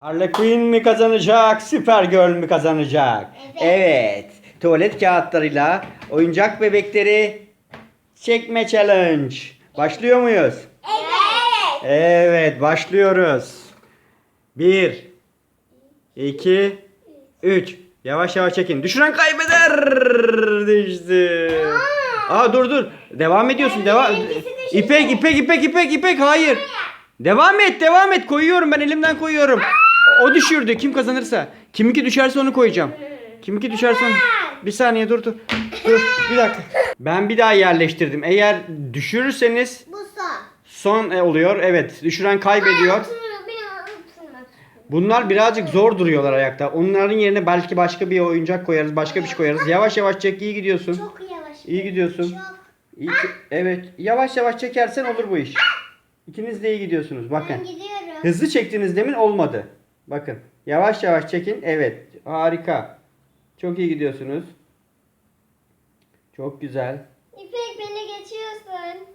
Harley Quinn mi kazanacak, Supergirl mi kazanacak? Evet. Evet. Tuvalet kağıtlarıyla oyuncak bebekleri çekme challenge. Başlıyor muyuz? Evet. Evet, başlıyoruz. 1 2 3 Yavaş yavaş çekin. Düşüren kaybeder. Düştü. Aa dur dur. Devam ediyorsun. Devam. İpek, İpek, İpek, İpek, İpek. Hayır. Devam et, devam et. Koyuyorum ben elimden koyuyorum. O düşürdü. Kim kazanırsa. Kiminki düşerse onu koyacağım. Kiminki düşerse onu. Bir saniye dur dur. Dur bir dakika. Ben bir daha yerleştirdim. Eğer düşürürseniz Bu son. son e, oluyor. Evet. Düşüren kaybediyor. Bunlar birazcık zor duruyorlar ayakta. Onların yerine belki başka bir oyuncak koyarız, başka bir şey koyarız. Yavaş yavaş çek, iyi gidiyorsun. Çok yavaş. İyi gidiyorsun. Çok. İyi evet, yavaş yavaş çekersen olur bu iş. İkiniz de iyi gidiyorsunuz. Ben Bakın. gidiyorum. Hızlı çektiniz demin olmadı. Bakın. Yavaş yavaş çekin. Evet. Harika. Çok iyi gidiyorsunuz. Çok güzel. İpek beni geçiyorsun.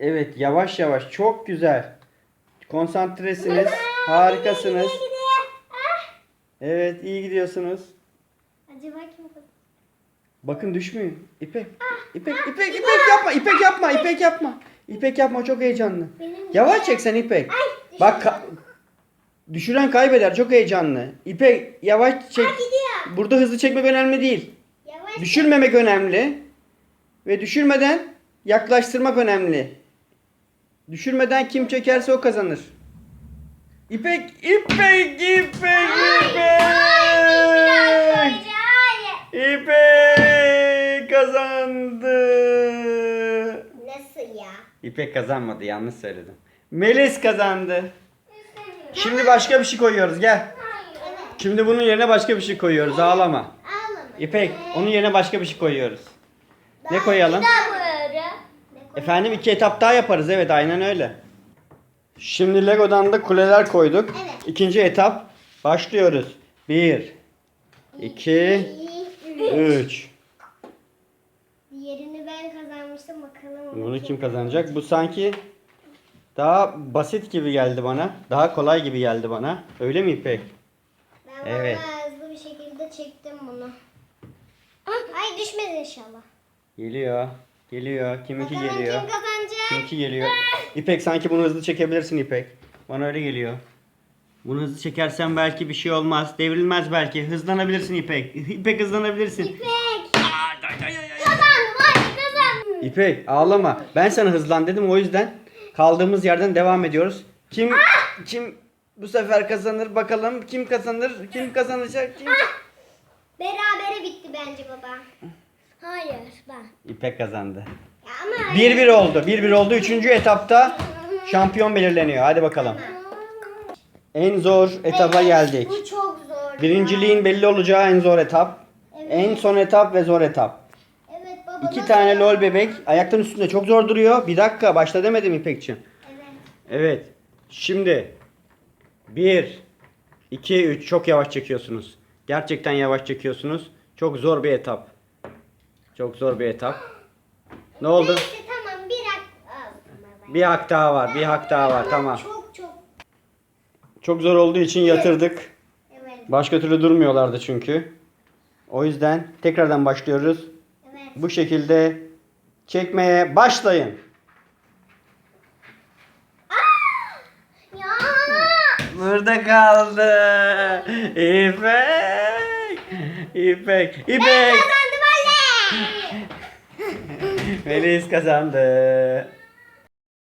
Evet, yavaş yavaş. Çok güzel. Konsantresiniz. Harikasınız. Ah. Evet, iyi gidiyorsunuz. Acaba kim? Bakın düşmüyor. İpek. İpek, İpek, İpek yapma. İpek yapma. İpek yapma. İpek yapma çok heyecanlı. Yavaş çek sen İpek. Bak düşüren kaybeder çok heyecanlı. İpek yavaş çek. Burada hızlı çekmek önemli değil. Yavaş. Düşürmemek önemli. Ve düşürmeden yaklaştırmak önemli. Düşürmeden kim çekerse o kazanır. İpek, İpek, İpek, İpek. İpek kazandı. Nasıl ya? İpek kazanmadı yanlış söyledim. Melis kazandı. Şimdi başka bir şey koyuyoruz gel. Şimdi bunun yerine başka bir şey koyuyoruz ağlama. İpek onun yerine başka bir şey koyuyoruz. Ne koyalım? Efendim iki etap daha yaparız evet aynen öyle. Şimdi Lego'dan da kuleler koyduk. Evet. İkinci etap başlıyoruz. 1 2 3 Diğerini ben kazanmıştım bakalım. Bunu kim kazanacak? Bu sanki daha basit gibi geldi bana. Daha kolay gibi geldi bana. Öyle mi İpek? Ben Evet. bayağı hızlı bir şekilde çektim bunu. Ay düşmedi inşallah. Geliyor. Geliyor. Kiminki Bakalım geliyor? kim kazanacak? Kiminki geliyor? İpek sanki bunu hızlı çekebilirsin İpek. Bana öyle geliyor. Bunu hızlı çekersen belki bir şey olmaz. Devrilmez belki. Hızlanabilirsin İpek. İpek hızlanabilirsin. İpek. Kazandım hadi kazandım. İpek ağlama. Ben sana hızlan dedim o yüzden kaldığımız yerden devam ediyoruz. Kim kim bu sefer kazanır bakalım kim kazanır kim kazanacak kim? Berabere bitti bence baba. Hayır ben. İpek kazandı. Ya ama 1-1 oldu. 1-1 oldu. Üçüncü etapta şampiyon belirleniyor. Hadi bakalım. En zor etapa geldik. Bu çok zor. Birinciliğin belli olacağı en zor etap. En son etap ve zor etap. İki tane lol bebek ayaktan üstünde çok zor duruyor. Bir dakika başla demedim İpekçim. Evet. Evet. Şimdi 1 2 3 çok yavaş çekiyorsunuz. Gerçekten yavaş çekiyorsunuz. Çok zor bir etap. Çok zor bir etap. Ne oldu? Neyse tamam bir hak. Bir hak daha var. Bir hak daha var. Tamam. Çok çok. Çok zor olduğu için yatırdık. Evet. Başka türlü durmuyorlardı çünkü. O yüzden tekrardan başlıyoruz. Bu şekilde çekmeye başlayın. Burada kaldı. İpek. İpek. İpek. Kazandım anne. Melis kazandı.